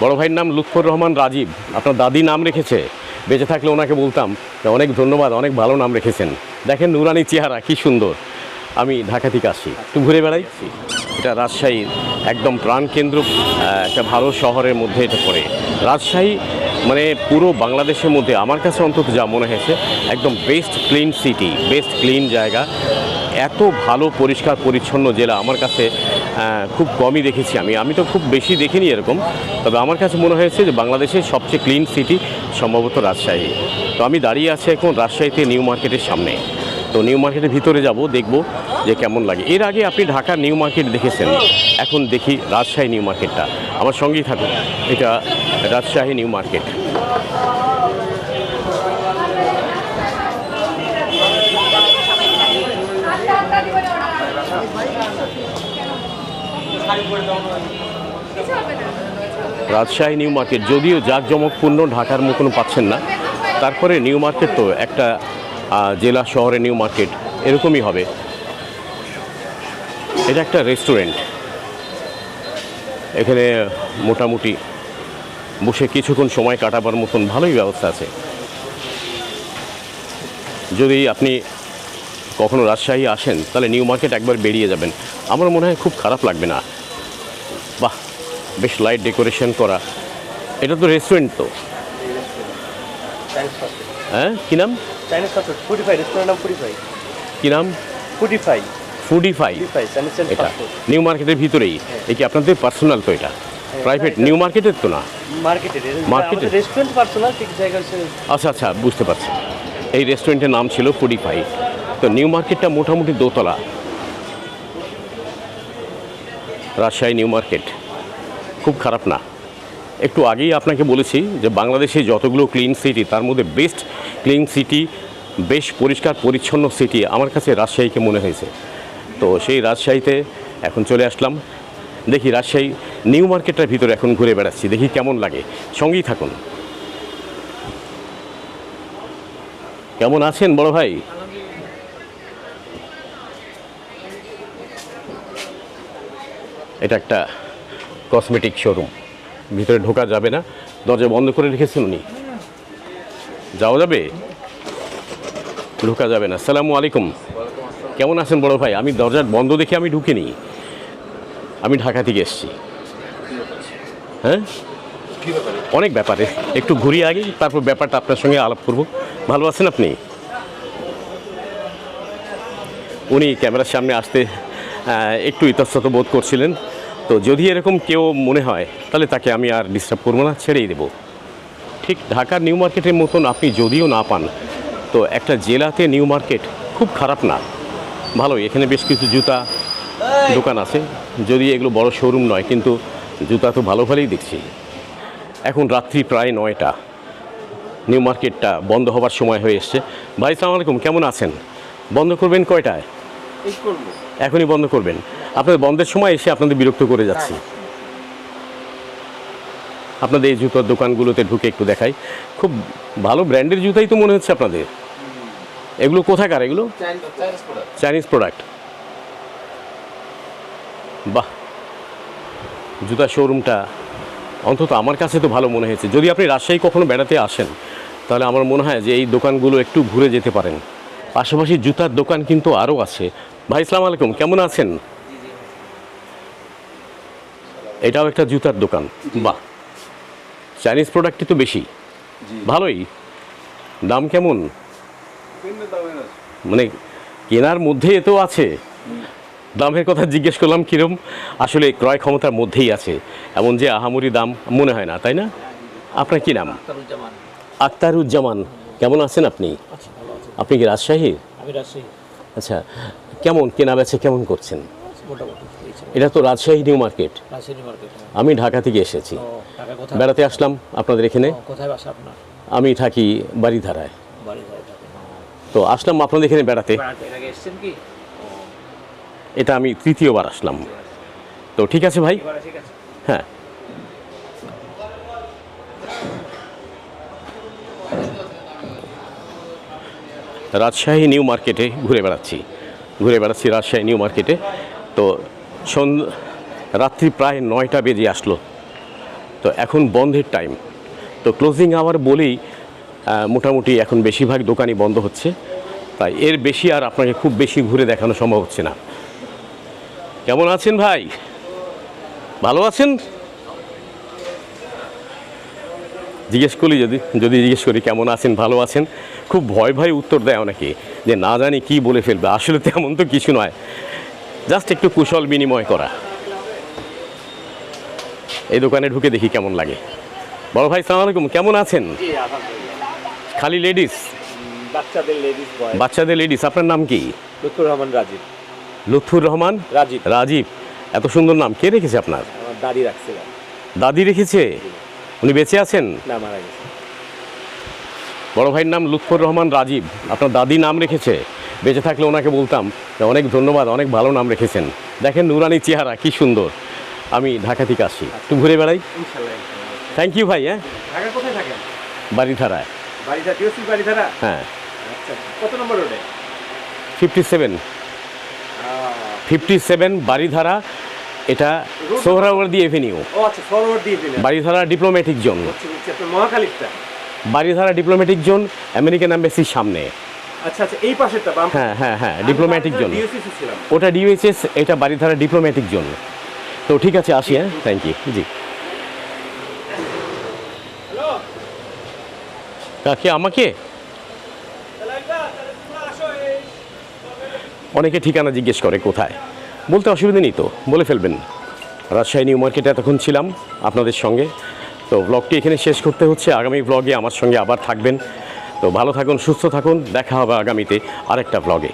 বড় ভাইয়ের নাম লুৎফর রহমান রাজীব। আপনার দাদি নাম রেখেছে। বেঁচে থাকলে ওনাকে বলতাম অনেক ধন্যবাদ, অনেক ভালো নাম রেখেছেন। দেখেন নুরানি চেহারা, কি সুন্দর। আমি ঢাকা থেকে আসি। একটু ঘুরে বেড়াই? এটা রাজশাহীর একদম প্রাণকেন্দ্র একটা ভালো শহরের মধ্যে এটা পড়ে। রাজশাহী মানে পুরো বাংলাদেশের মধ্যে আমার কাছে অন্তত যা মনে হয়েছে, একদম best clean city best clean জায়গা। এত ভালো, পরিষ্কার, পরিচ্ছন্ন জেলা আমার কাছে খুব কমই দেখেছি আমি। আমি তো খুব বেশি দেখিনি এরকম, তবে আমার কাছে মনে হয়েছে যে বাংলাদেশের সবচেয়ে ক্লিন সিটি সম্ভবত রাজশাহী। তো আমি দাঁড়িয়ে আছি এখন রাজশাহীতে নিউ মার্কেটের সামনে। তো নিউ মার্কেটের ভিতরে যাব, দেখব যে কেমন লাগে। এর আগে আপনি ঢাকার নিউ মার্কেট দেখেছেন। এখন দেখি রাজশাহী নিউ মার্কেটটা। আমার সঙ্গেই থাকুন। এটা Rajshahi new market. Rajshahi new market, যদিও জাঁকজমকপূর্ণ, ঢাকার মতন পাচ্ছেন না। তারপরে নিউ মার্কেট তো একটা জেলা শহরে নিউ মার্কেট, এরকমই হবে। এটা একটা রেস্টুরেন্ট। এখানে মোটামুটি বসে কিছুক্ষণ সময় কাটাবার মতন ভালোই ব্যবস্থা আছে। যদি আপনি কখনো রাজশাহী আসেন, তাহলে নিউ মার্কেট একবার বেরিয়ে যাবেন। আমার মনে হয় খুব খারাপ লাগবে না। বাহ, বেশ লাইট ডেকোরেশন করা। এটা তো রেস্টুরেন্ট তো। হ্যাঁ কী নাম? কী নাম? Foodify Foodify Foodify Chinese Chinese এটা নিউ মার্কেটের ভিতরেই। এই কি আপনাদের পার্সোনাল তো এটা? প্রাইভেট নিউ মার্কেটের তো না? আচ্ছা আচ্ছা বুঝতে পারছি। এই রেস্টুরেন্টের নাম ছিল ফুডিফাই তো নিউ মার্কেটটা মোটামুটি দোতলা। Rajshahi new market. খুব খারাপ না। একটু আগেই আপনাকে বলেছি যে বাংলাদেশে যতগুলো ক্লিন সিটি তার মধ্যে বেস্ট ক্লিন সিটি বেশ পরিষ্কার, পরিচ্ছন্ন সিটি আমার কাছে রাজশাহীকে মনে হয়েছে। তো সেই রাজশাহীতে এখন চলে আসলাম। দেখি রাজশাহী নিউ মার্কেটটার ভিতরে এখন ঘুরে বেড়াচ্ছি। দেখি কেমন লাগে। সঙ্গেই থাকুন। কেমন আছেন বড় ভাই? এটা একটা কসমেটিক শোরুম ভিতরে ঢোকা যাবে না। দরজা বন্ধ করে রেখেছেন উনি। যাওয়া যাবে? ঢোকা যাবে না। সালামু আলাইকুম। কেমন আছেন বড় ভাই? আমি দরজার বন্ধ দেখে আমি ঢুকিনি। আমি ঢাকা থেকে এসেছি। হ্যাঁ? অনেক ব্যাপারে। একটু ঘুরিয়ে আগে, তারপর ব্যাপারটা আপনার সঙ্গে আলাপ করব। ভালো আছেন আপনি? উনি ক্যামেরার সামনে আসতে একটু ইতস্তত বোধ করছিলেন। তো যদি এরকম কেউ মনে হয়, তাহলে তাকে আমি আর ডিস্টার্ব করব না, ছেড়েই দেবো। ঠিক ঢাকার নিউ মার্কেটের মতন আপনি যদিও না পান, তো একটা জেলাতে নিউ মার্কেট খুব খারাপ না? ভালোই, এখানে বেশ কিছু জুতা দোকান আছে। যদি এগুলো বড় শোরুম নয়, কিন্তু জুতা তো ভালো ভালোই দেখছি। এখন রাত্রি প্রায় নয়টা। নিউ মার্কেটটা বন্ধ হবার সময় হয়ে এসছে। ভাই, সালাম আলাইকুম, কেমন আছেন? বন্ধ করবেন কয়টায়? করব। এখনই বন্ধ করবেন। আপনাদের বন্ধের সময় এসে আপনাদের বিরক্ত করে যাচ্ছি। আপনাদের এই জুতোর দোকানগুলোতে ঢুকে একটু দেখাই। খুব ভালো ব্র্যান্ডের জুতাই তো মনে হচ্ছে আপনাদের। এগুলো কোথাকার এগুলো? চাইনিজ প্রোডাক্ট বাহ! জুতা শোরুমটা অন্তত আমার কাছে তো ভালো মনে হয়েছে। যদি আপনি রাজশাহী কখনো বেড়াতে আসেন, তাহলে আমার মনে হয় যে এই দোকানগুলো একটু ঘুরে যেতে পারেন। পাশাপাশি জুতার দোকান কিন্তু আরও আছে। ভাই ইসলাম আলাইকুম। কেমন আছেন? এটাও একটা জুতার দোকান। বাহ। চাইনিজ প্রোডাক্টই তো বেশি। ভালোই। দাম কেমন? মানে কেনার মধ্যে এতো আছে। দামের কথা জিজ্ঞেস করলাম কিরম? আসলে ক্রয় ক্ষমতার মধ্যেই আছে। এমন যে আহামরি দাম মনে হয় না তাই না? আপনার কি নাম? আখতারুজ্জামান আক্তারুজ্জামান। কেমন আছেন আপনি? আচ্ছা আপনি কি রাজশাহীর আমি রাজশাহী। আচ্ছা কেমন কেনা বেচা কেমন করছেন। এটা তো রাজশাহী নিউ মার্কেট। আমি ঢাকা থেকে এসেছি। বেড়াতে আসলাম আপনাদের এখানে। আমি থাকি বাড়িধারায় তো আসলাম আপনাদের এখানে বেড়াতে। এটা আমি তৃতীয়বার আসলাম। তো ঠিক আছে ভাই? হ্যাঁ। রাজশাহী নিউ মার্কেটে ঘুরে বেড়াচ্ছি। ঘুরে বেড়াচ্ছি রাজশাহী নিউ মার্কেটে। তো সন্ধ্যা, রাত্রি প্রায় নয়টা বেজে আসলো। তো এখন বন্ধের টাইম। তো ক্লোজিং আওয়ার বলেই মোটামুটি এখন বেশিরভাগ দোকানই বন্ধ হচ্ছে। তাই এর বেশি আর আপনাকে খুব বেশি ঘুরে দেখানো সম্ভব হচ্ছে না। কেমন আছেন ভাই? ভালো আছেন? জিজ্ঞেস করি যদি যদি জিজ্ঞেস করি কেমন আছেন, ভালো আছেন? খুব ভয় ভয় উত্তর দেয় অনেকে যে না জানি কি বলে ফেলবে। আসলে তেমন তো কিছু নয়। জাস্ট একটু কুশল বিনিময় করা। এই দোকানে ঢুকে দেখি কেমন লাগে। বড় ভাই সালাম আলাইকুম। কেমন আছেন? খালি লেডিস বাচ্চাদের লেডিস বাচ্চাদের লেডিস আপনার নাম কি? লুৎফুর রহমান রাজীব। লুৎফুর রহমান? রাজীব। রাজীব। এত সুন্দর নাম। কে রেখেছে আপনার? দাদি রাখছিলাম দাদি রেখেছে? উনি বেঁচে আছেন? না মারা গেছে। বড় ভাইয়ের নাম লুৎফর রহমান রাজীব। আপনার দাদি নাম রেখেছে। বেঁচে থাকলে ওনাকে বলতাম যে অনেক ধন্যবাদ অনেক ভালো নাম রেখেছেন। দেখেন নুরানি চেহারা কি সুন্দর। আমি ঢাকা থেকে আসি একটু ঘুরে বেড়াই? থ্যাংক ইউ ভাই হ্যাঁ? ঢাকা কোথায় থাকেন? বাড়িধারায় বাড়িধারা হ্যাঁ। আচ্ছা কত নম্বর রোডে? Fifty seven. Fifty seven Baridhara এটা সোহরাওয়ার্দি এভিনিউ। আচ্ছা বাড়িধারা ডিপ্লোম্যাটিক জোন। আচ্ছা মহাখালীরটা বাড়িধারা ডিপ্লোম্যাটিক জোন আমেরিকান অ্যাম্বাসির সামনে। আচ্ছা আচ্ছা এই পাশেরটা হ্যাঁ হ্যাঁ হ্যাঁ ডিপ্লোম্যাটিক জোন ওটা ডিউএইচএস এটা বাড়িধারা ডিপ্লোম্যাটিক জোন তো ঠিক আছে আসি হ্যাঁ? থ্যাংক ইউ জি। কাকে আমাকে? অনেকে ঠিকানা জিজ্ঞেস করে কোথায়। বলতে অসুবিধা নেই তো বলে ফেলবেন। রাজশাহী নিউ মার্কেটে এতক্ষণ ছিলাম আপনাদের সঙ্গে। তো ব্লগটি এখানে শেষ করতে হচ্ছে। আগামী ব্লগে আমার সঙ্গে আবার থাকবেন। তো ভালো থাকুন, সুস্থ থাকুন। দেখা হবে আগামীতে আরেকটা ব্লগে